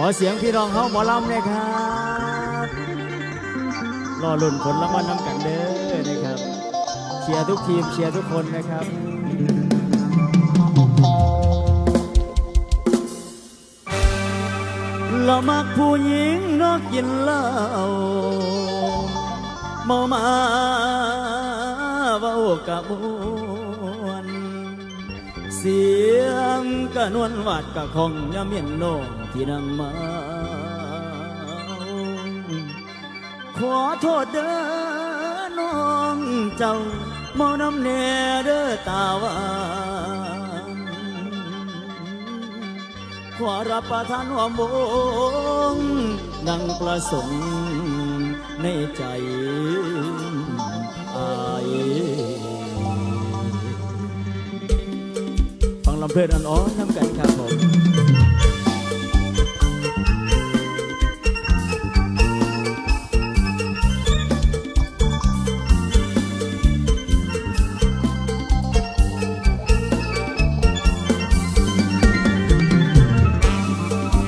ขอเสียงพี่น้องเฮาหมอลำเลยครับรอลุ่นผลรางวัลน้ำกันเด้อนะครับเชียร์ทุกทีมเชียร์ทุกคนนะครับเรามักผู้หญิงนอกกินเหล้าเมามาเว้ากะมวน เสียงกะนวลวาดกะของยามเมียนโนงที่นั่งเมา ขอโทษเด้อน้องเจ้าเมาน้ำเนเด้อตาวานขอรับประทานหัวมงดังประสงค์ในใจำเพลินอันอ้อนน้ำกันครับผม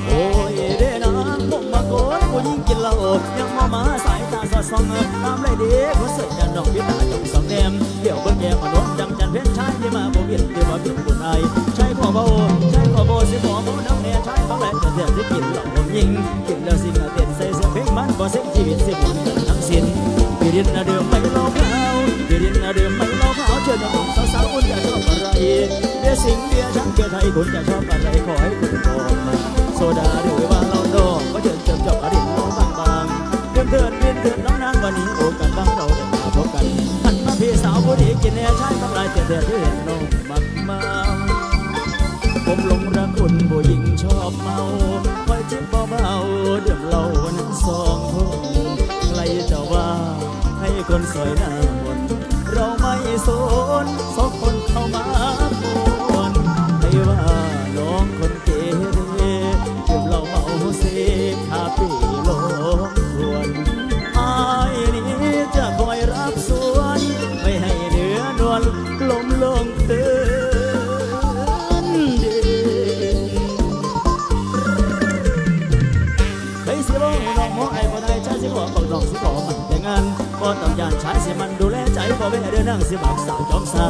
โอ้ยเด้นางผมมาโกนผู้หญิงกินเหล้ายังมอมาสายตาสอดส่องตามเลยเด็กคนเสิร์จันดอกพิตาจงสองแนมเดี๋ยวเบิ่งแกมานวจังจันเพ่นชายที่มาบ่เวียนที่ว่าเป็นบุญไอ ใช่ขอเบาใช่ขอโบสิขอโบน้ำแน่ใช่บางแหล่จะเสียสิกินเหล้าผมยิงกินแล้วสิงเต้นใส่เสื้อเพลงมันบ่เซ็งชีวิตสิบุญกันทั้งสิ้นปีดินน่ะเดิมไม่เล่าขาวปีดินน่ะเดิมไม่เล่าขาวเชิญน้องสาวๆคุณจะชอบอะไรเบียสิงเบียช้างเบียไทยคุณจะชอบอะไรขอให้คุณบอกมาโซดาหรือว่าเราดองก็เชิญเจิมจอบอดีตน้องบางบางเดิมเถิดเวียนเถิดน้องนางวันนี้โอกาสบ้างเราได้มาพบกันหันมาพี่สาวผู้ดีกินแน่ชายทั้งหลายเจ็ดเดือนที่เห็นน้องมักเมา วยหน้ามนเราไม่สนสองคนเข้ามาปวนให้ว่าน้องคนเกเรเก็บเราเมาเสคาปีลงทวนอายนี้จะคอยรับสวน ไม่ให้เนื้อนวลลมลง ต้องยานชายสิมันดูแลใจบ่เว้เดินนั่งสิบักสาวจอมสา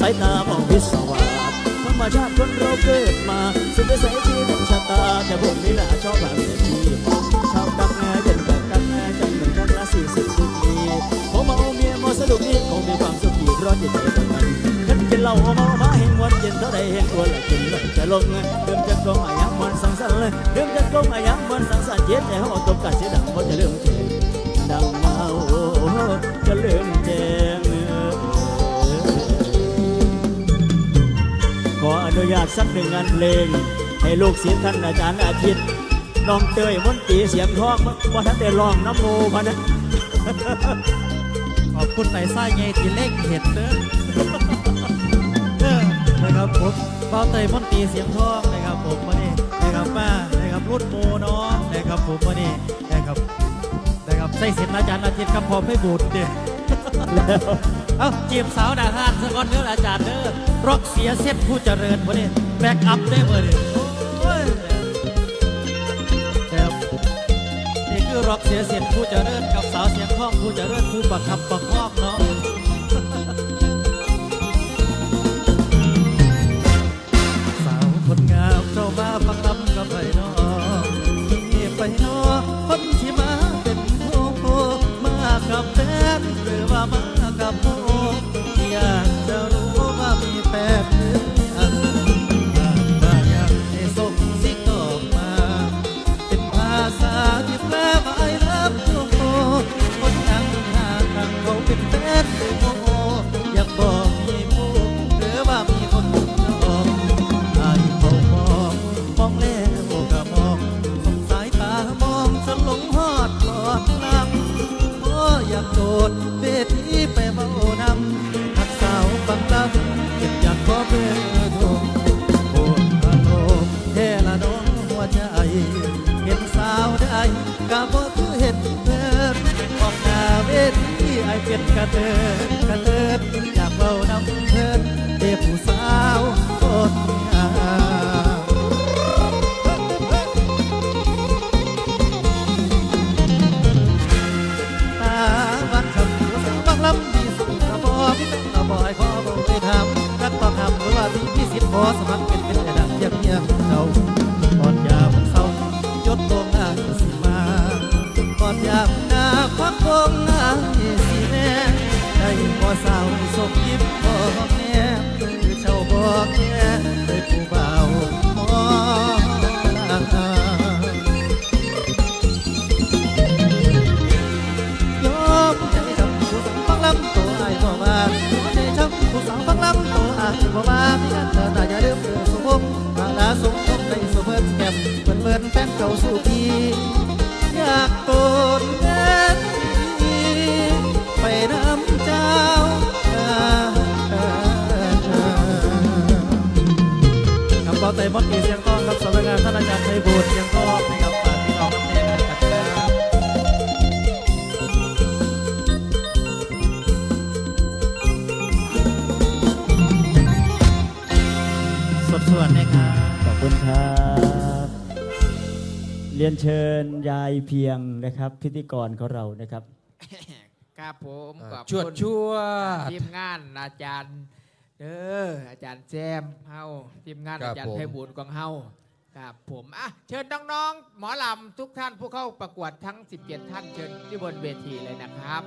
สายตามองพิศวาสธรรมชาติคนเราเกิดมาสุดวิสัยที่เป็นชะตา แต่ผมนี่แหละชอบแบบนี้ชอบกักแง่เย็นกักกักแง่จังเหมือนกันละสี่สิบปีผมเอาเมียมาสนุกนี่คงมีความสุขดีเพราะจิตใจตรงนั้นฉันกินเหล้าเมามาเห็นวันเย็นเท่าใดเห็นตัวละกินเลยจะลงเดิมจะกองอายังมันสังสรรค์เดิมจะกองอายังมันสังสรรค์เย็นใจเขาตบกันเสียดังเพราะจะเริ่ม ญาตสักหนึ่งงานเพลง ให้ลูกศิษย์ท่านอาจารย์อาทิตย์น้องเตยมนตรีเสียงทองว่าท่านได้ร้องน้ำโมพะนะขอบคุณในไส้ไงที่เล็กเห็ดเด้อนะครับผมเบาเตยมนตรีเสียงทองนะครับผมมานี่นะครับมานะครับรุ่นโมเนาะนะครับผมมานี่นะครับนะครับใส่เสียงอาจารย์อาทิตย์กับพอไม่บูดเด้อเอ้าจีบสาวดาฮานสกอนเด้ออาจารย์เด้อ ร็อกเสียเส้นผู้เจริญมานี่แบ็กอัพได้เบอร์นี่โอ้ยครับนี่คือร็อกเสียเส้นผู้เจริญกับสาวเสียงคล่องผู้เจริญผู้ประคับประคอง ผู้สาวคดงามตาบักคำยสาวบักลำมีสุขกรบอกพี่ตั้บอยขอบอกไปทำรักต้องทำเพราะว่ามีพิสิทธิ์อสมัครเป็นเป็นระดับเทียบเทียบเราตอนยามเศร้ายศลงหน้าสิมาตอนยามหน้าควักคงหน้าสิแม่ได้พอสาวสมยิ้พอแม่ อกแน่เลยผู้เบาหมอลายอมใจทำผู้สาวฟังลำตัวอายบ่มาใจทำผู้สาวฟังลำตัวอายบ่มาพี่กันเธอตาอย่าลืมเรื่องสุภพบางลาสุภพในสุเพิ่นแก้มเพิ่นเพิ่นแฟนเก่าสู่พี่อยากโกนแก้น คำเบาไต่มดอีเสียงก้องครับสำนักงานท่านอาจารย์ไพบูลย์เสียงก้องให้กับฝากพี่น้องน้ำแดงนะครับสดส่วนนะครับขอบคุณครับ เรียนเชิญยายเพียงนะครับ พิธีกรของเรานะครับ ครับผมขอบชวดคุณชวดทีมงานอาจารย์ เด้ออาจารย์แจมเฮาทีมงานครับอาจารย์ผม ไพบูลย์กองเฮาครับผมอะเชิญน้องๆหมอลำทุกท่านผู้เข้าประกวดทั้ง 17 ท่านเชิญที่บนเวทีเลยนะครับ